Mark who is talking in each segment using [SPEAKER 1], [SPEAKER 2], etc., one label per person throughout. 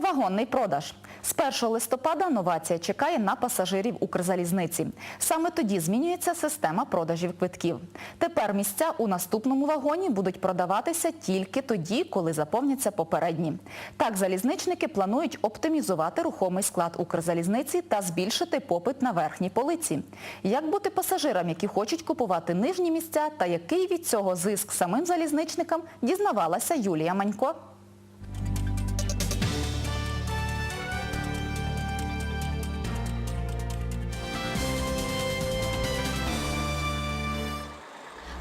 [SPEAKER 1] Повагонний продаж. З 1 листопада новація чекає на пасажирів Укрзалізниці. Саме тоді змінюється система продажів квитків. Тепер місця у наступному вагоні будуть продаватися тільки тоді, коли заповняться попередні. Так, залізничники планують оптимізувати рухомий склад Укрзалізниці та збільшити попит на верхній полиці. Як бути пасажирам, які хочуть купувати нижні місця, та який від цього зиск самим залізничникам, дізнавалася Юлія Манько.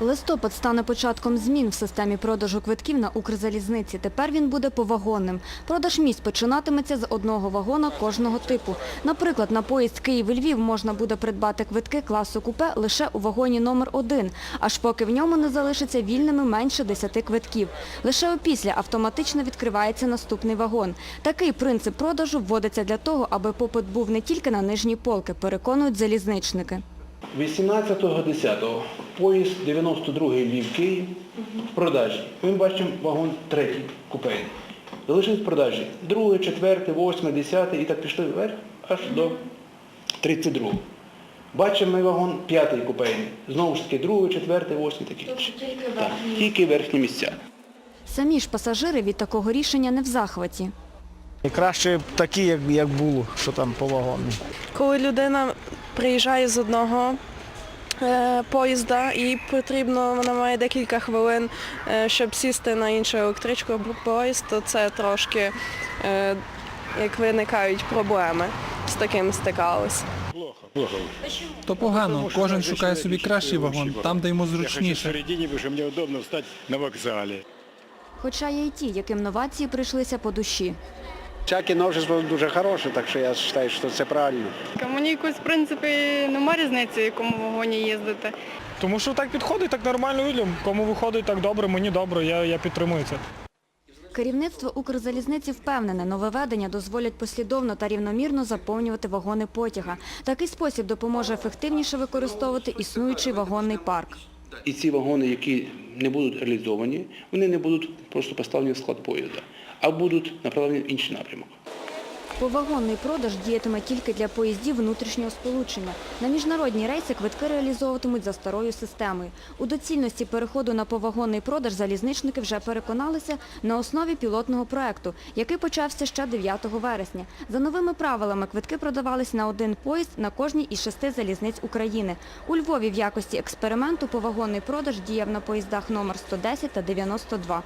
[SPEAKER 2] Листопад стане початком змін в системі продажу квитків на Укрзалізниці. Тепер він буде повагонним. Продаж місць починатиметься з одного вагона кожного типу. Наприклад, на поїзд Київ-Львів можна буде придбати квитки класу купе лише у вагоні номер 1 аж поки в ньому не залишиться вільними менше 10 квитків. Лише опісля автоматично відкривається наступний вагон. Такий принцип продажу вводиться для того, аби попит був не тільки на нижні полки, переконують залізничники.
[SPEAKER 3] 18.10 поїзд 92-й Львів Київ в продажі. Ми бачимо вагон третій купейний. Залишились в продажі 2, 4, 8, 10 і так пішли вверх аж до 32-го. Бачимо ми вагон п'ятий купейний. Знову ж таки 2, 4, 8 такі. Так, тільки верхні місця.
[SPEAKER 2] Самі ж пасажири від такого рішення не в захваті.
[SPEAKER 4] І краще такі, як, як було, що там по вагоні.
[SPEAKER 5] Коли людина приїжджає з одного е, поїзда і потрібно, вона має декілька хвилин, е, щоб сісти на іншу електричку або поїзд, то це трошки е, як виникають проблеми. З таким стикалися.
[SPEAKER 6] То погано, кожен шукає собі кращий вагон, там, де йому зручніше.
[SPEAKER 2] Хоча є й ті, яким новації прийшлися по душі.
[SPEAKER 7] Всякі новшества дуже хороші, так що я вважаю, що це правильно.
[SPEAKER 8] Мені якось, в принципі, нема різниці, в якому вагоні їздити.
[SPEAKER 4] Тому що так підходить, так нормально людям. Кому виходить так добре, мені добре, я, я підтримую це.
[SPEAKER 2] Керівництво Укрзалізниці впевнене, нововведення дозволять послідовно та рівномірно заповнювати вагони потяга. Такий спосіб допоможе ефективніше використовувати існуючий вагонний парк.
[SPEAKER 3] І ці вагони, які не будуть реалізовані, вони не будуть просто поставлені в склад поїзда, а будуть направлені в інший напрямок.
[SPEAKER 2] Повагонний продаж діятиме тільки для поїздів внутрішнього сполучення. На міжнародні рейси квитки реалізовуватимуть за старою системою. У доцільності переходу на повагонний продаж залізничники вже переконалися на основі пілотного проекту, який почався ще 9 вересня. За новими правилами квитки продавались на один поїзд на кожній із шести залізниць України. У Львові в якості експерименту повагонний продаж діяв на поїздах номер 110 та 92.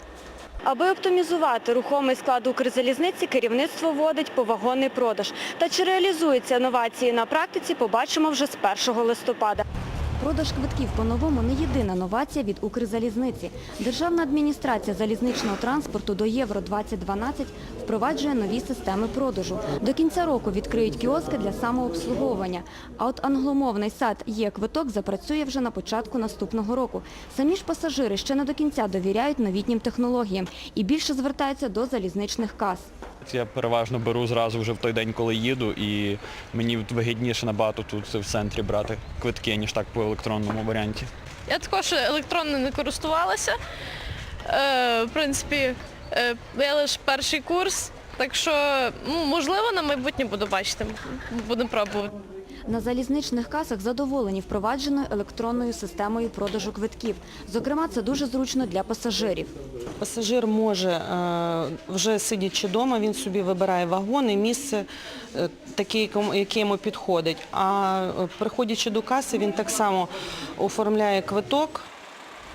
[SPEAKER 2] Аби оптимізувати рухомий склад Укрзалізниці, керівництво вводить повагонний продаж. Та чи реалізуються новації на практиці, побачимо вже з 1 листопада. Продаж квитків по-новому не єдина новація від Укрзалізниці. Державна адміністрація залізничного транспорту до Євро-2012 впроваджує нові системи продажу. До кінця року відкриють кіоски для самообслуговування. А от англомовний сайт «Є-квиток» запрацює вже на початку наступного року. Самі ж пасажири ще не до кінця довіряють новітнім технологіям і більше звертаються до залізничних кас.
[SPEAKER 9] Я переважно беру зразу вже в той день, коли їду, і мені вигідніше набагато тут в центрі брати квитки, ніж так по електронному варіанті.
[SPEAKER 5] Я також електронно не користувалася. Е, в принципі, я лише перший курс, так що ну, можливо на майбутнє буду бачити, будемо пробувати.
[SPEAKER 2] На залізничних касах задоволені впровадженою електронною системою продажу квитків. Зокрема, це дуже зручно для пасажирів.
[SPEAKER 10] Пасажир може, е, вже сидячи вдома, він собі вибирає вагон і місце е, таке, яке йому підходить. А е, приходячи до каси, він так само оформляє квиток,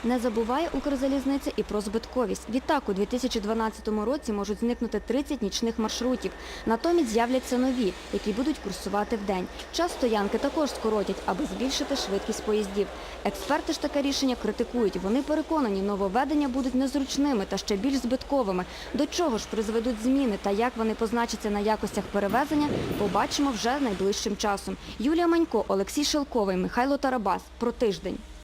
[SPEAKER 2] Не забуває Укрзалізниця і про збитковість. Відтак, у 2012 році можуть зникнути 30 нічних маршрутів. Натомість з'являться нові, які будуть курсувати вдень. Час стоянки також скоротять, аби збільшити швидкість поїздів. Експерти ж таке рішення критикують. Вони переконані, нововведення будуть незручними та ще більш збитковими. До чого ж призведуть зміни та як вони позначаться на якостях перевезення, побачимо вже найближчим часом. Юлія Манько, Олексій Шелковий, Михайло Тарабас. Про тиждень.